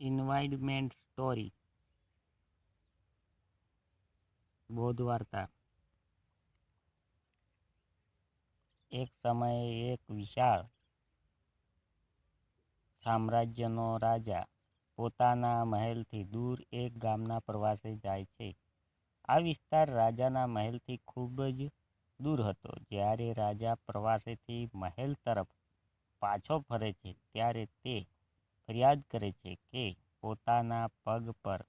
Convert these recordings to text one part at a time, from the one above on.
ઇન્વાઇડમેન્ટ story બોધ વાર્તા એક સમયે એક વિશાળ સામ્રાજ્યનો રાજા પોતાના મહેલથી દૂર એક ગામના પ્રવાસે જાય છે. આ વિસ્તાર રાજાના મહેલથી ખૂબ જ દૂર હતો. જ્યારે રાજા પ્રવાસેથી મહેલ તરફ પાછો ફરે છે, ત્યારે તે ફરિયાદ કરે છે કે પોતાના પગ પર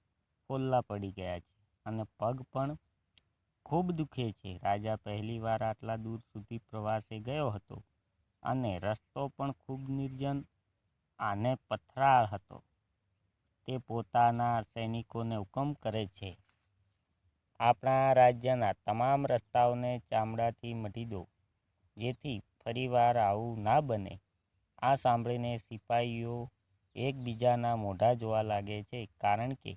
ફોલ્લા પડી ગયા છે અને પગ પણ ખૂબ દુખે છે. રાજા પહેલીવાર આટલા દૂર સુધી પ્રવાસે ગયો હતો અને રસ્તો પણ ખૂબ નિર્જન અને પથરાળ હતો. તે પોતાના સૈનિકોને હુકમ કરે છે. આપણા રાજ્યના તમામ રસ્તાઓને ચામડાથી મઢી દો, જેથી ફરીવાર આવું ના બને. આ સાંભળીને સિપાઈઓ એકબીજાના મોઢા જોવા લાગે છે, કારણ કે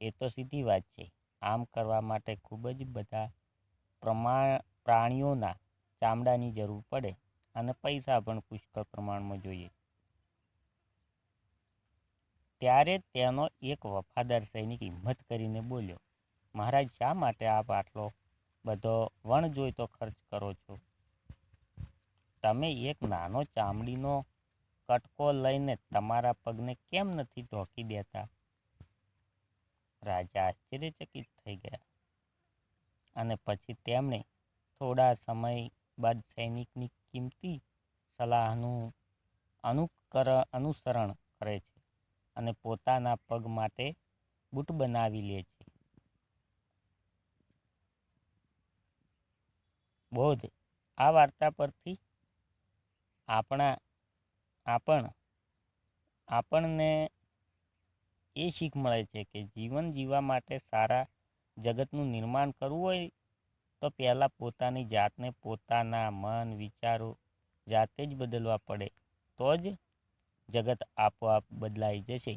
એ તો સીધી વાત છે. આમ કરવા માટે ખૂબ જ બધા પ્રમાણ પ્રાણીઓના ચામડાની જરૂર પડે અને પૈસા પણ પુષ્કળ પ્રમાણમાં જોઈએ. ત્યારે તેનો એક વફાદાર સૈનિક હિંમત કરીને બોલ્યો, મહારાજ શા માટે આપ આટલો બધો વણ જોઈતો ખર્ચ કરો છો? તમે એક નાનો ચામડીનો કટકો લઈને તમારા પગને કેમ નથી ઢોકી દેતા? રાજા આશ્ચર્યચકિત થઈ ગયા અને પછી તેમણે થોડા સમય બાદ સૈનિકની કિંમતી સલાહનું અનુસરણ કરે છે અને પોતાના પગ માટે બૂટ બનાવી લે છે. બૌદ્ધ આ વાર્તા પરથી આપણને એ શીખ મળે છે કે જીવન જીવવા માટે સારા જગતનું નિર્માણ કરવું હોય તો પહેલાં પોતાની જાતને પોતાના મન, વિચારો જાતે જ બદલવા પડે તો જ જગત આપોઆપ બદલાઈ જશે.